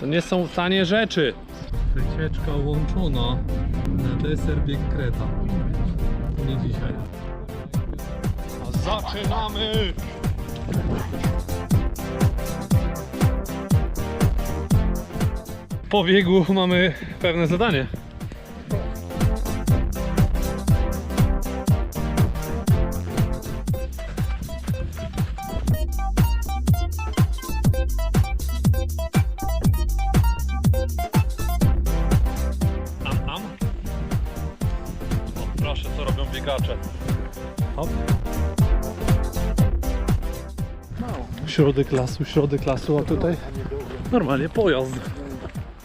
To nie są tanie rzeczy. Wycieczka łączona na deser bieg Kreta. Nie dzisiaj. A zaczynamy! Po biegu mamy pewne zadanie. Biegacze. Hop. Środek lasu, środek lasu, a tutaj normalnie pojazd.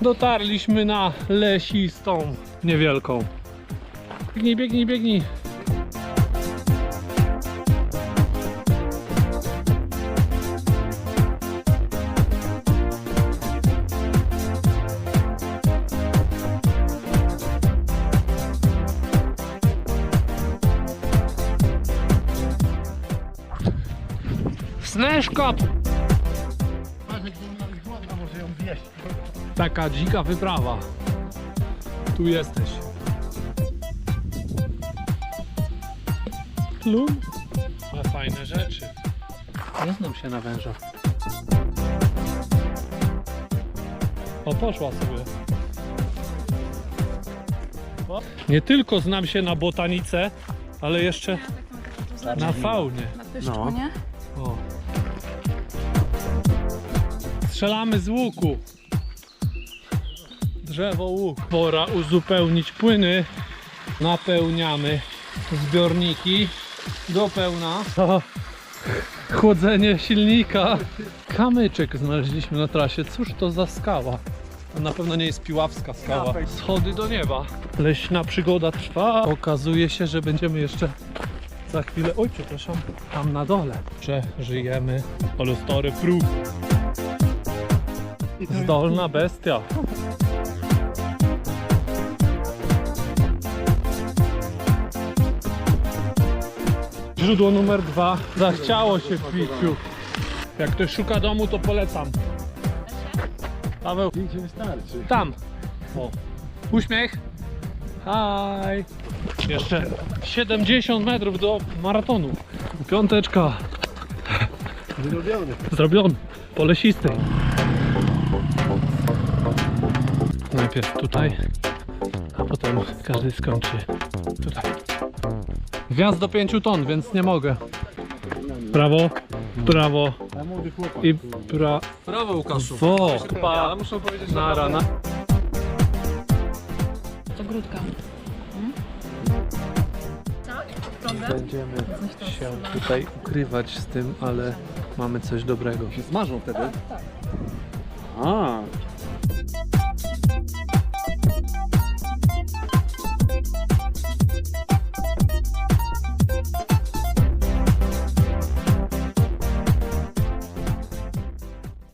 Dotarliśmy na lesistą niewielką. Biegnij, biegnij, biegnij. Sneszka! Taka dzika wyprawa. Tu jesteś. Lu? Ale fajne rzeczy. Nie znam się na wężach. O, poszła sobie. O. Nie tylko znam się na botanice, ale jeszcze na faunie. Na pyszczku, No. nie? O. Strzelamy z łuku. Drzewo łuk. Pora uzupełnić płyny. Napełniamy zbiorniki do pełna. O, chłodzenie silnika. Kamyczek znaleźliśmy na trasie. Cóż to za skała? To na pewno nie jest piławska skała. Schody do nieba. Leśna przygoda trwa. Okazuje się, że będziemy jeszcze za chwilę, oj przepraszam, tam na dole przeżyjemy ale stary próg. Zdolna bestia. Źródło numer dwa. Zachciało się w piciu. Jak ktoś szuka domu, to polecam. Paweł, Zdjęcie wystarczy. tam. O. Uśmiech. Hi. Jeszcze 70 metrów do maratonu. Piąteczka. Zrobiony. Zrobiony. Po lesistej. Najpierw tutaj, a potem każdy skończy tutaj. Wjazd do 5 ton, więc nie mogę. Prawo, prawo i pra... Brawo Łukaszu. Wo, Ja muszę powiedzieć, że na rana. To grudka. Będziemy się tutaj ukrywać z tym, ale mamy coś dobrego. Się smażą wtedy? A,